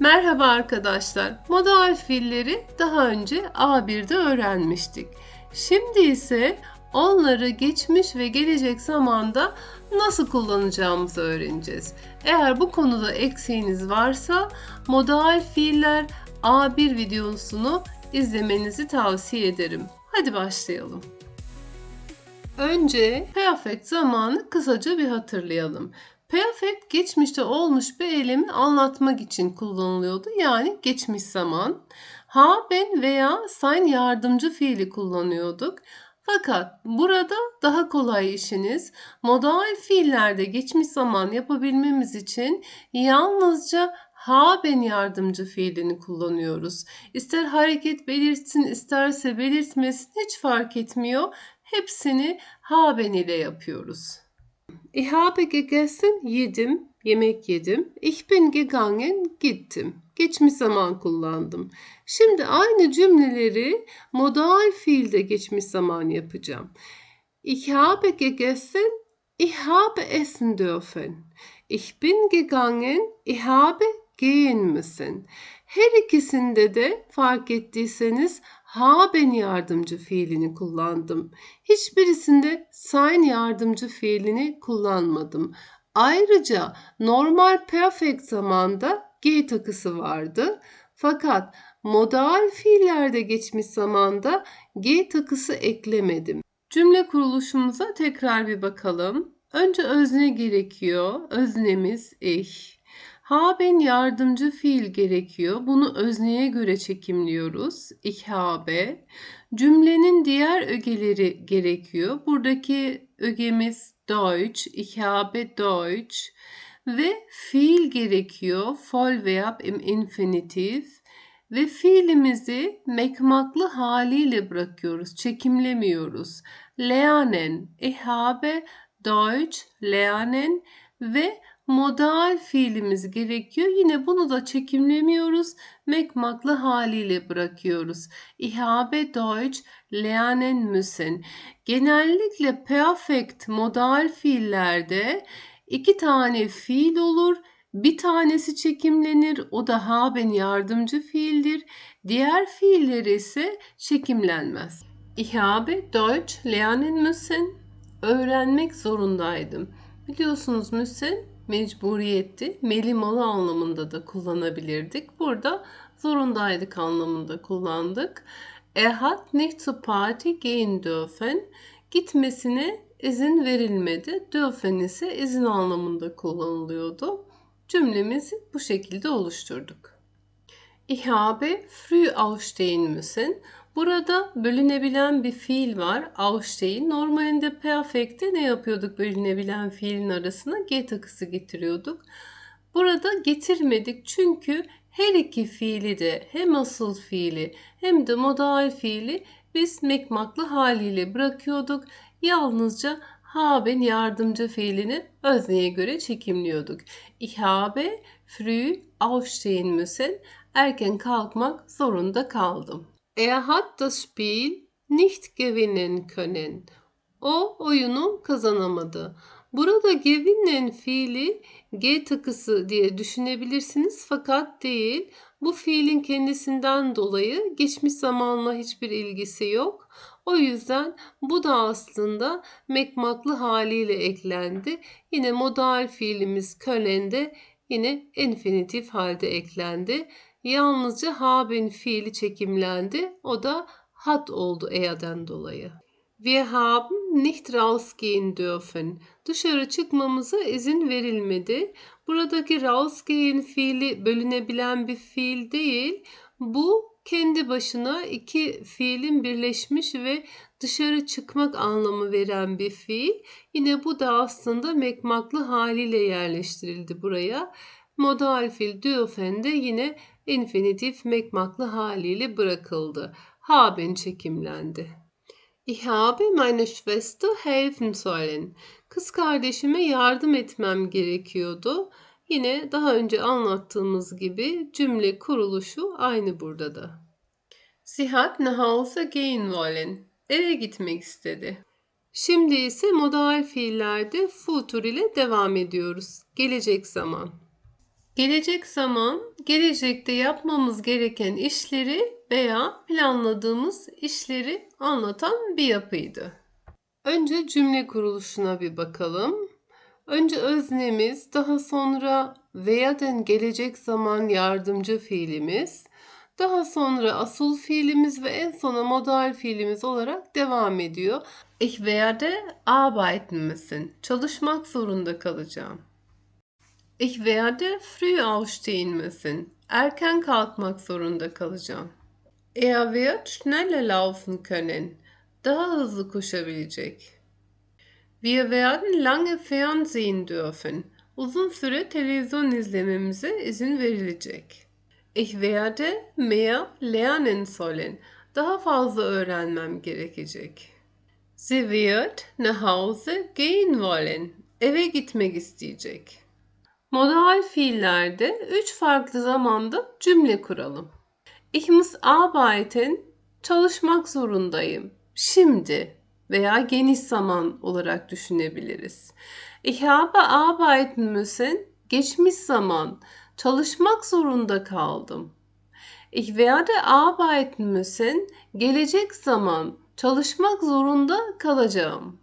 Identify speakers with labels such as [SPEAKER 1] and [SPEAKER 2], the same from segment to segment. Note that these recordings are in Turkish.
[SPEAKER 1] Merhaba arkadaşlar. Modal fiilleri daha önce A1'de öğrenmiştik. Şimdi ise onları geçmiş ve gelecek zamanda nasıl kullanacağımızı öğreneceğiz. Eğer bu konuda eksiğiniz varsa modal fiiller A1 videosunu izlemenizi tavsiye ederim. Hadi başlayalım. Önce perfect zamanı kısaca bir hatırlayalım. Perfect geçmişte olmuş bir eylemi anlatmak için kullanılıyordu. Yani geçmiş zaman. Haben veya sein yardımcı fiili kullanıyorduk. Fakat burada daha kolay işiniz modal fiillerde geçmiş zaman yapabilmemiz için yalnızca haben yardımcı fiilini kullanıyoruz. İster hareket belirtsin isterse belirtmesin hiç fark etmiyor. Hepsini haben ile yapıyoruz. Ich habe gegessen, yedim, yemek yedim. Ich bin gegangen, gittim. Geçmiş zaman kullandım. Şimdi aynı cümleleri modal fiilde geçmiş zaman yapacağım. Ich habe gegessen, ich habe essen dürfen. Ich bin gegangen, ich habe gehen müssen. Her ikisinde de fark ettiyseniz haben yardımcı fiilini kullandım. Hiçbirisinde sein yardımcı fiilini kullanmadım. Ayrıca normal perfect zamanda G takısı vardı. Fakat modal fiillerde geçmiş zamanda G takısı eklemedim. Cümle kuruluşumuza tekrar bir bakalım. Önce özne gerekiyor. Öznemiz ich. Haben yardımcı fiil gerekiyor. Bunu özneye göre çekimliyoruz. Ich habe. Cümlenin diğer ögeleri gerekiyor. Buradaki ögemiz Deutsch. Ich habe Deutsch. Ve fiil gerekiyor. Vollverb im infinitiv. Ve fiilimizi mekmaklı haliyle bırakıyoruz. Çekimlemiyoruz. Lernen. Ich habe Deutsch lernen ve modal fiilimiz gerekiyor. Yine bunu da çekimlemiyoruz. Mekmaklı haliyle bırakıyoruz. Ich habe Deutsch lernen müssen. Genellikle perfect modal fiillerde iki tane fiil olur. Bir tanesi çekimlenir. O da haben yardımcı fiildir. Diğer fiiller ise çekimlenmez. Ich habe Deutsch lernen müssen. Öğrenmek zorundaydım. Biliyorsunuz müssen mecburiyetti. Melimalı anlamında da kullanabilirdik. Burada zorundaydık anlamında kullandık. Er hat nicht zur Party gehen dürfen. Gitmesine izin verilmedi. Dürfen ise izin anlamında kullanılıyordu. Cümlemizi bu şekilde oluşturduk. Ich habe früh aufstehen müssen. Burada bölünebilen bir fiil var. Aufstehen. Normalinde perfect'te ne yapıyorduk bölünebilen fiilin arasına? G takısı getiriyorduk. Burada getirmedik çünkü her iki fiili de hem asıl fiili hem de modal fiili biz mekmaklı haliyle bırakıyorduk. Yalnızca haben yardımcı fiilini özneye göre çekimliyorduk. Ich habe früh aufstehen müssen. Erken kalkmak zorunda kaldım. Er hat das Spiel nicht gewinnen können. O oyunu kazanamadı. Burada gewinnen fiili G takısı diye düşünebilirsiniz fakat değil. Bu fiilin kendisinden dolayı geçmiş zamanla hiçbir ilgisi yok. O yüzden bu da aslında mekmaklı haliyle eklendi. Yine modal fiilimiz können de yine infinitif halde eklendi. Yalnızca haben fiili çekimlendi. O da hat oldu e'den dolayı. Wir haben nicht rausgehen dürfen. Dışarı çıkmamıza izin verilmedi. Buradaki rausgehen fiili bölünebilen bir fiil değil. Bu kendi başına iki fiilin birleşmiş ve dışarı çıkmak anlamı veren bir fiil. Yine bu da aslında mekmaklı haliyle yerleştirildi buraya. Modal fiil dürfen de yine infinitif mekmaklı haliyle bırakıldı. Haben çekimlendi. Ich habe meine Schwester helfen sollen. Kız kardeşime yardım etmem gerekiyordu. Yine daha önce anlattığımız gibi cümle kuruluşu aynı burada da. Sie hat nach Hause gehen wollen. Eve gitmek istedi. Şimdi ise modal fiillerde futur ile devam ediyoruz. Gelecek zaman. Gelecek zaman, gelecekte yapmamız gereken işleri veya planladığımız işleri anlatan bir yapıydı. Önce cümle kuruluşuna bir bakalım. Önce öznemiz, daha sonra veya'den gelecek zaman yardımcı fiilimiz, daha sonra asıl fiilimiz ve en sona modal fiilimiz olarak devam ediyor. Ich werde arbeiten müssen. Çalışmak zorunda kalacağım. Ich werde früh aufstehen müssen. Erken kalkmak zorunda kalacağım. Er wird schneller laufen können. Daha hızlı koşabilecek. Wir werden lange fernsehen dürfen. Uzun süre televizyon izlememize izin verilecek. Ich werde mehr lernen sollen. Daha fazla öğrenmem gerekecek. Sie wird nach Hause gehen wollen. Eve gitmek isteyecek. Modal fiillerde üç farklı zamanda cümle kuralım. Ich muss arbeiten, çalışmak zorundayım. Şimdi veya geniş zaman olarak düşünebiliriz. Ich habe arbeiten müssen, geçmiş zaman, çalışmak zorunda kaldım. Ich werde arbeiten müssen, gelecek zaman, çalışmak zorunda kalacağım.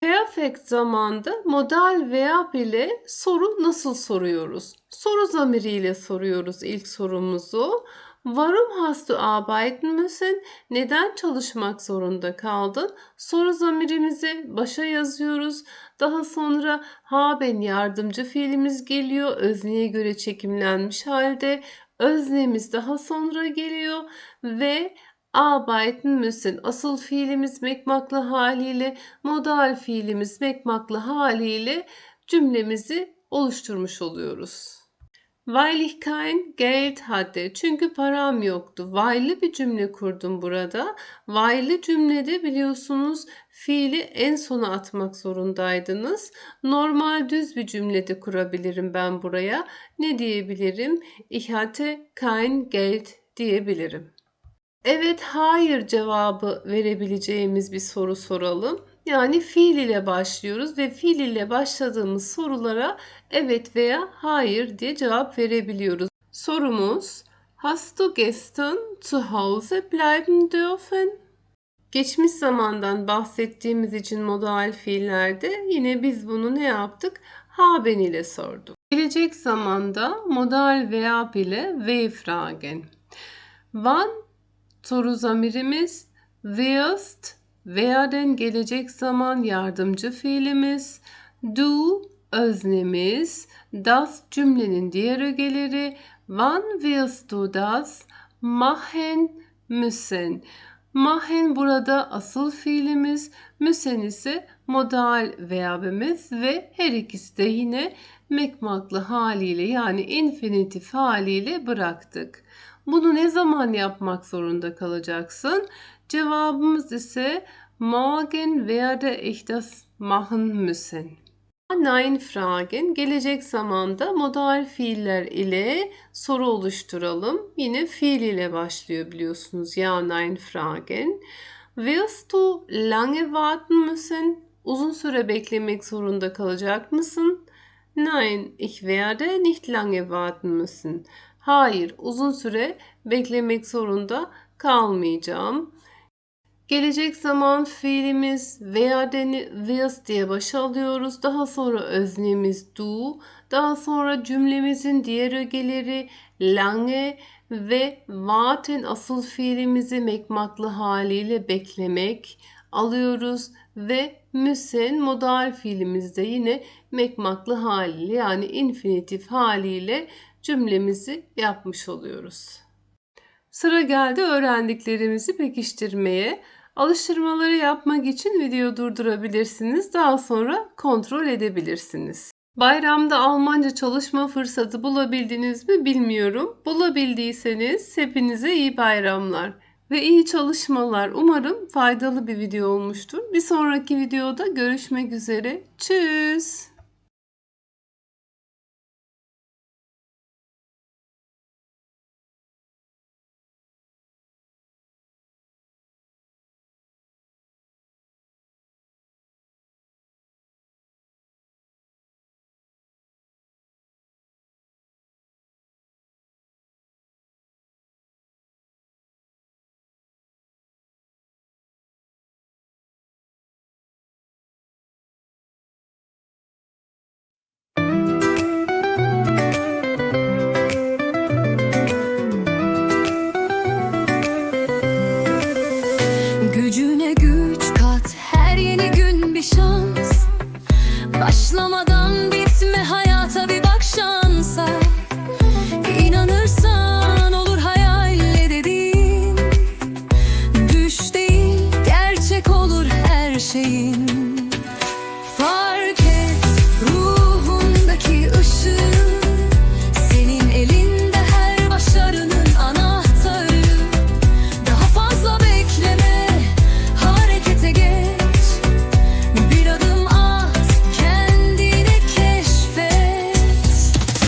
[SPEAKER 1] Perfect zamanda modal veya bile soru nasıl soruyoruz? Soru zamiriyle soruyoruz ilk sorumuzu. Warum hast du arbeiten müssen? Neden çalışmak zorunda kaldın? Soru zamirimizi başa yazıyoruz. Daha sonra haben yardımcı fiilimiz geliyor. Özneye göre çekimlenmiş halde. Öznemiz daha sonra geliyor ve arbeiten müssen asıl fiilimiz mekmaklı haliyle modal fiilimiz mekmaklı haliyle cümlemizi oluşturmuş oluyoruz. Weil ich kein Geld hatte. Çünkü param yoktu. While'lı bir cümle kurdum burada. While'lı cümlede biliyorsunuz fiili en sona atmak zorundaydınız. Normal düz bir cümlede kurabilirim ben buraya. Ne diyebilirim? Ich hatte kein Geld diyebilirim. Evet, hayır cevabı verebileceğimiz bir soru soralım. Yani fiil ile başlıyoruz ve fiil ile başladığımız sorulara evet veya hayır diye cevap verebiliyoruz. Sorumuz Hast du gestern zu Hause bleiben dürfen? Geçmiş zamandan bahsettiğimiz için modal fiillerde yine biz bunu ne yaptık? Haben ile sorduk. Gelecek zamanda modal veya ile ve fragen. Wann soru zamirimiz wirst werden gelecek zaman yardımcı fiilimiz, du öznemiz, das cümlenin diğer ögeleri, wann wirst du das? Machen müssen. Machen burada asıl fiilimiz, müssen ise modal verbimiz ve her ikisi de yine mekmaklı haliyle yani infinitif haliyle bıraktık. Bunu ne zaman yapmak zorunda kalacaksın? Cevabımız ise morgen werde ich das machen müssen. Nein Fragen gelecek zamanda modal fiiller ile soru oluşturalım. Yine fiil ile başlıyor biliyorsunuz. Ja, nein Fragen. Wirst du lange warten müssen? Uzun süre beklemek zorunda kalacak mısın? Nein, ich werde nicht lange warten müssen. Hayır, uzun süre beklemek zorunda kalmayacağım. Gelecek zaman fiilimiz werden wirst diye başa alıyoruz. Daha sonra öznemiz du. Daha sonra cümlemizin diğer ögeleri lange ve warten asıl fiilimizi mekmaklı haliyle beklemek alıyoruz ve müssen modal fiilimizde yine mekmaklı haliyle yani infinitif haliyle cümlemizi yapmış oluyoruz. Sıra geldi öğrendiklerimizi pekiştirmeye. Alıştırmaları yapmak için video durdurabilirsiniz. Daha sonra kontrol edebilirsiniz. Bayramda Almanca çalışma fırsatı bulabildiniz mi bilmiyorum. Bulabildiyseniz hepinize iyi bayramlar ve iyi çalışmalar. Umarım faydalı bir video olmuştur. Bir sonraki videoda görüşmek üzere. Tschüss. seen